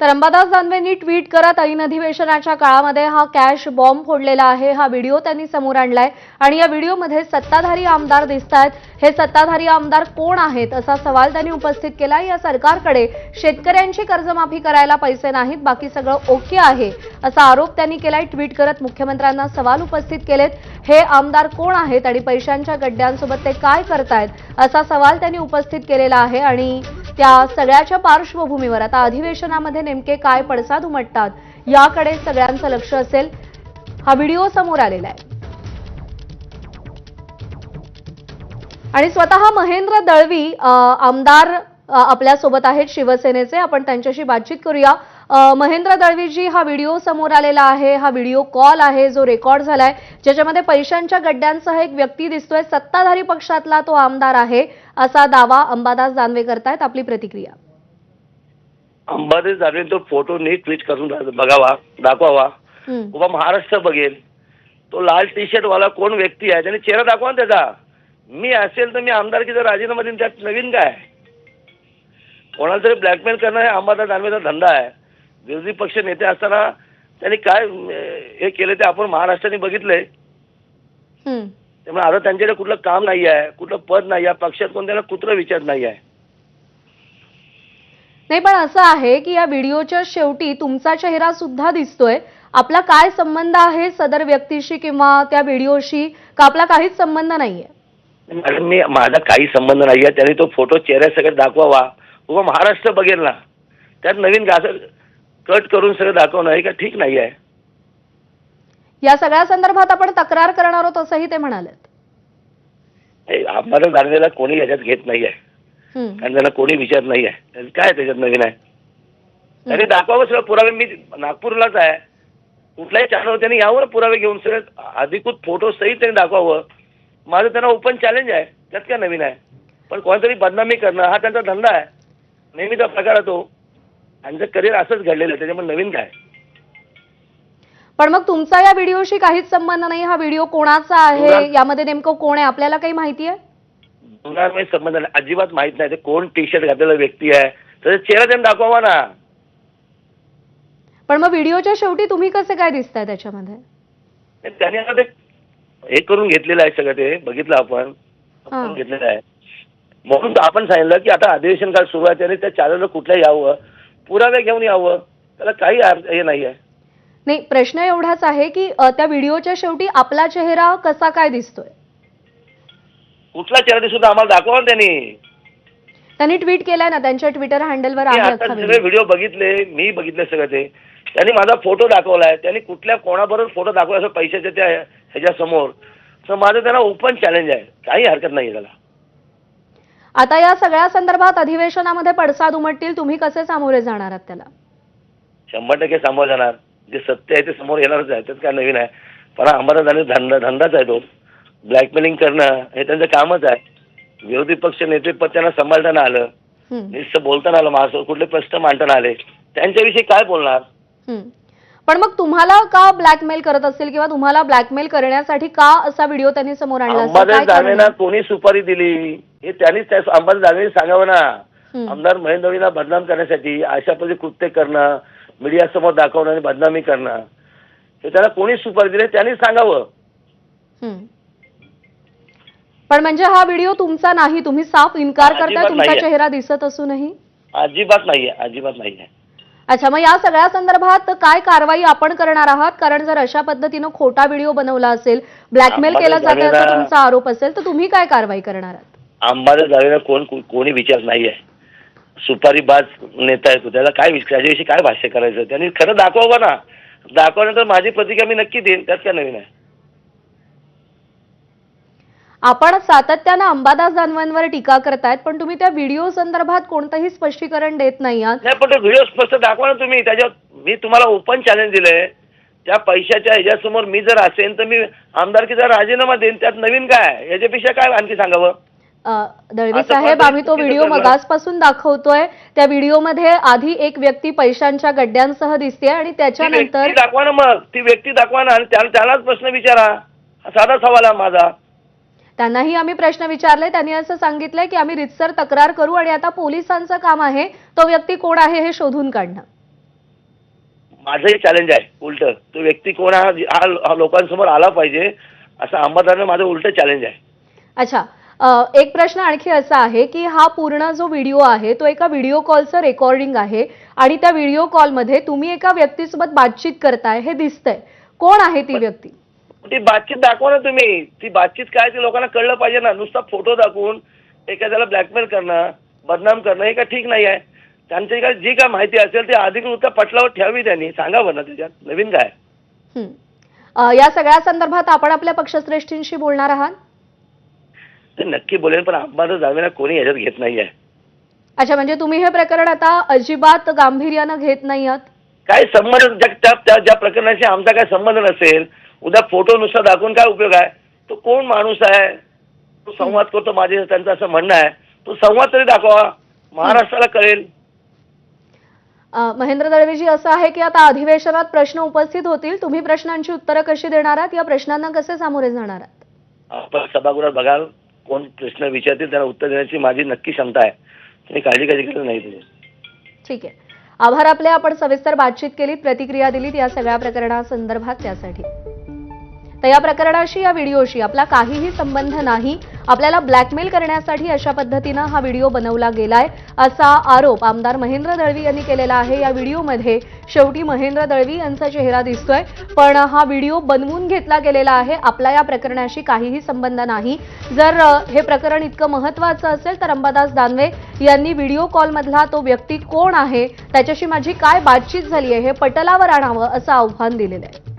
तर अंबादास दानवेंनी ट्विट करत ऐन अधिवेशनाच्या काळामध्ये हा कॅश बॉम्ब फोडलेला आहे. हा व्हिडिओ त्यांनी समोर आणलाय आणि या व्हिडिओमध्ये सत्ताधारी आमदार दिसत आहेत हे सत्ताधारी आमदार कोण आहेत असा सवाल त्यांनी उपस्थित केला या सरकारकडे शेतकऱ्यांची कर्जमाफी करायला पैसे नाहीत बाकी सगळं ओके आहे असा आरोप त्यांनी केलाय. ट्विट करत मुख्यमंत्र्यांना सवाल उपस्थित केलेत. हे आमदार कोण आहेत आणि पैशांच्या गड्ड्यांसोबत ते काय करतायत असा सवाल त्यांनी उपस्थित केलेला आहे आणि त्या सगळ्याच्या पार्श्वभूमीवर आता अधिवेशनामध्ये नेमके काय पडसाद उमटतात याकडे सगळ्यांचं लक्ष असेल. हा व्हिडिओ समोर आलेला आहे. आणि स्वतः महेंद्र दळवी आमदार आपल्यासोबत आहेत शिवसेनेचे. आपण त्यांच्याशी बातचीत करूया. महेंद्र दळवीजी हा व्हिडिओ समोर आलेला आहे. हा व्हिडिओ कॉल आहे जो रेकॉर्ड झालाय. ज्याच्यामध्ये पैशांच्या गड्ड्यांसह एक व्यक्ती दिसतोय. सत्ताधारी पक्षातला तो आमदार आहे असा दावा अंबादास दानवे करतायत. आपली प्रतिक्रिया. अंबादास दानवे तो फोटो नीट ट्विट करून बघावा दाखवावा. उभा महाराष्ट्र बघेल. तो लाल टी शर्ट वाला कोण व्यक्ती आहे? त्याने चेहरा दाखवा त्याचा. मी असेल तर मी आमदारकीचा राजीनामा देईन. त्यात नवीन काय? कोणाला तरी ब्लॅकमेल करणं हे अंबादास दानवेचा धंदा आहे. विरोधी पक्ष नेते असताना त्यांनी काय हे केलं ते आपण महाराष्ट्राने बघितलंय. त्यामुळे आता त्यांच्याकडे कुठलं काम नाही आहे कुठलं पद नाही आहे पक्षात कोण त्यांना कुत्र विचार नाही आहे. नाही पण असं आहे की या व्हिडिओच्या शेवटी तुमचा चेहरा सुद्धा दिसतोय. आपला काय संबंध आहे सदर व्यक्तीशी किंवा त्या व्हिडिओशी? का आपला काहीच संबंध नाहीये? मॅडम मी माझा काही संबंध नाही आहे त्यांनी तो फोटो चेहऱ्या सगळं दाखवावा. उभं महाराष्ट्र बघेल ना. त्यात नवीन कट करून सगळं दाखवणं हे का ठीक नाही आहे. या सगळ्या संदर्भात आपण तक्रार करणार आहोत असंही ते म्हणाले हे आम्हाला दानवेला कोणी याच्यात घेत नाही आहे. कारण त्यांना कोणी विचार नाही आहे. काय त्याच्यात नवीन आहे? त्यांनी दाखवावं सगळं पुरावे. मी नागपूरलाच आहे. कुठल्याही चॅनलवर त्यांनी यावर पुरावे घेऊन सगळं अधिकृत फोटो सहित त्यांनी दाखवावं. माझं त्यांना ओपन चॅलेंज आहे. त्यात काय नवीन आहे? पण कोणतरी बदनामी करणं हा त्यांचा धंदा आहे. नेहमीचा प्रकार आहे तो. त्यांचं करिअर असंच घडलेलं आहे त्याच्यामुळे नवीन काय? पण मग तुमचा या व्हिडिओशी काहीच संबंध नाही हा व्हिडिओ कोणाचा आहे? यामध्ये नेमकं कोण आहे? आपल्याला काही माहिती आहे? दोघांमध्ये संबंध नाही अजिबात माहीत नाही ते कोण टी शर्ट घातलेला व्यक्ती आहे? त्याचा चेहरा त्यांनी दाखवावा ना. पण मग व्हिडिओच्या शेवटी तुम्ही कसे काय दिसताय त्याच्यामध्ये? त्यांनी आता ते हे करून घेतलेलं आहे सगळं ते बघितलं आपण घेतलेलं आहे. म्हणून तर आपण सांगितलं की आता अधिवेशन काळ सुरू आहे त्याने त्या चॅनलला कुठल्या यावं? पुरावे घेऊन यावं. त्याला काही हे नाही आहे नाही प्रश्न एवढाच आहे की त्या व्हिडिओच्या शेवटी आपला चेहरा कसा काय दिसतोय? कुठला चेहरा सुद्धा आम्हाला दाखवा त्यांनी. त्यांनी ट्विट केलाय ना त्यांच्या ट्विटर हँडलवर सगळे व्हिडिओ. बघितले मी बघितले सगळं ते. त्यांनी माझा फोटो दाखवलाय त्यांनी कुठल्या कोणाबरोबर फोटो दाखवला असं पैशाच्या त्या ह्याच्यासमोर. तर माझं त्यांना ओपन चॅलेंज आहे. काही हरकत नाही त्याला. आता या सगळ्या संदर्भात अधिवेशनामध्ये पडसाद उमटतील तुम्ही कसे सामोरे जाणार आहात त्याला? शंभर टक्के समोर जाणार. जे सत्य आहे ते समोर येणारच आहे त्यात काय नवीन आहे? पण आम्हाला जाणे धंदा धंदाच आहे तो. ब्लॅकमेलिंग करणं हे त्यांचं कामच आहे. विरोधी पक्ष नेतेपद त्यांना सांभाळताना आलं. नुसतं बोलताना आलं माझं कुठले प्रश्न मांडताना आले. त्यांच्याविषयी काय बोलणार. पण मग तुम्हाला का ब्लॅकमेल करत असेल किंवा तुम्हाला ब्लॅकमेल करण्यासाठी का असा व्हिडिओ त्यांनी समोर आणला? कोणी सुपारी दिली? हे त्यांनीच त्या दानवेने सांगावं ना. आमदार महेंद्र दळवींना बदनाम करण्यासाठी अशा पद्धती कृत्य करणं मीडियासमोर दाखवणं आणि बदनामी करणं. हे त्याला कोणी सुपारी दिली त्यांनीच सांगावं. पण म्हणजे हा व्हिडिओ तुमचा नाही तुम्ही साफ इन्कार करताय तुमचा. चेहरा दिसत असूनही? अजिबात नाहीये अजिबात नाहीये. अच्छा मग या सगळ्या संदर्भात काय कारवाई आपण करणार आहात? कारण जर अशा पद्धतीनं खोटा व्हिडिओ बनवला असेल ब्लॅकमेल केला जात असा तुमचा आरोप असेल तर तुम्ही काय कारवाई करणार आहात? अंबादास दानवेला कोण कोणी विचार नाहीये. सुपारीबाज नेता येतो त्याला काय त्याच्याविषयी काय भाष्य करायचं? त्यांनी खरं दाखवावं ना. दाखवल्यानंतर माझी प्रतिक्रिया मी नक्की देईन त्यात काय नवीन आहे. आपण सातत्यानं अंबादास दानवांवर टीका करतायत पण तुम्ही त्या व्हिडिओ संदर्भात कोणतंही स्पष्टीकरण देत नाही आहात. नाही पण तो व्हिडिओ स्पष्ट दाखवा ना तुम्ही. त्याच्यात मी तुम्हाला ओपन चॅलेंज दिलंय. त्या पैशाच्या ह्याच्यासमोर मी जर असेन तर मी आमदारकीचा राजीनामा देईन. त्यात नवीन काय याच्यापेक्षा काय आणखी सांगावं? दळवी साहेब आम्ही तो व्हिडिओ. मगासपासून दाखवतोय. त्या व्हिडिओमध्ये आधी एक व्यक्ती पैशांच्या गड्ड्यांसह दिसते आणि त्याच्यानंतर दाखवा ना मग. ती व्यक्ती दाखवा ना आणि त्या- त्यालाच प्रश्न विचारा. साधा सवाल आहे माझा. त्यांनाही आम्ही प्रश्न विचारले. त्यांनी असं सांगितलंय की आम्ही रितसर तक्रार करू आणि आता पोलिसांचं काम आहे. तो व्यक्ती कोण आहे हे शोधून काढणं. माझंही चॅलेंज आहे. उलट. तो व्यक्ती कोण हा लोकांसमोर आला पाहिजे. असं अंबादानं माझं उलट चॅलेंज आहे. अच्छा. एक प्रश्न आणखी असा आहे की हा पूर्ण जो व्हिडिओ आहे तो एका व्हिडिओ कॉलचं रेकॉर्डिंग आहे आणि त्या व्हिडिओ कॉलमध्ये तुम्ही एका व्यक्तीसोबत बातचीत करताय हे दिसतंय. कोण आहे ती व्यक्ती? ती बातचीत दाखवा ना तुम्ही. ती बातचीत काय ते लोकांना कळलं पाहिजे ना. नुसता फोटो दाखवून एखाद्याला ब्लॅकमेल करणं बदनाम करणं हे काय ठीक नाही आहे. त्यांची काय जी काय माहिती असेल ती अधिकृत पटलावर ठेवावी त्यांनी. सांगावं ना त्याच्यात. नवीन काय या सगळ्या संदर्भात आपण आपल्या पक्षश्रेष्ठींशी बोलणार आहात. ते नक्की बोलेल पण अंबादास दानवेला कोणी ह्याच्यात घेत नाही आहे अच्छा म्हणजे तुम्ही हे प्रकरण आता अजिबात गांभीर्यानं घेत नाही आहात काय संबंध ज्या त्या- ज्या प्रकरणाशी आमचा काय संबंध नसेल उद्या फोटो नुसता दाखवून काय उपयोग आहे? तो कोण माणूस आहे? तो संवाद करतो माझे त्यांचं असं म्हणणं आहे. तो संवाद तरी दाखवा. महाराष्ट्राला कळेल. महेंद्र दळवीजी असं आहे की आता अधिवेशनात प्रश्न उपस्थित होतील? तुम्ही प्रश्नांची उत्तरं कशी देणार आहात? या प्रश्नांना कसे सामोरे जाणार आहात? आपण सभागृहात बघाल. कोण प्रश्न विचारतील त्यांना उत्तर देण्याची माझी नक्की क्षमता आहे. तुम्ही काळजी कधी घेतली नाही तुम्ही ठीक आहे. आभार आपले आपण सविस्तर बातचीत केली प्रतिक्रिया दिलीत या सगळ्या प्रकरणासंदर्भात त्यासाठी. तर या प्रकरणाशी या व्हिडिओशी आपला काहीही संबंध नाही. आपल्याला ब्लॅकमेल करण्यासाठी अशा पद्धतीनं हा व्हिडिओ बनवला गेलाय असा आरोप आमदार महेंद्र दळवी यांनी केलेला आहे. या व्हिडिओमध्ये शेवटी महेंद्र दळवी यांचा चेहरा दिसतोय पण हा व्हिडिओ बनवून घेतला गेलेला आहे. आपला या प्रकरणाशी काहीही संबंध नाही. जर हे प्रकरण इतकं महत्वाचं असेल तर अंबादास दानवे यांनी व्हिडिओ कॉलमधला तो व्यक्ती कोण आहे? त्याच्याशी माझी काय बातचीत झाली आहे? हे पटलावर आणावं असं आव्हान दिलेलं आहे.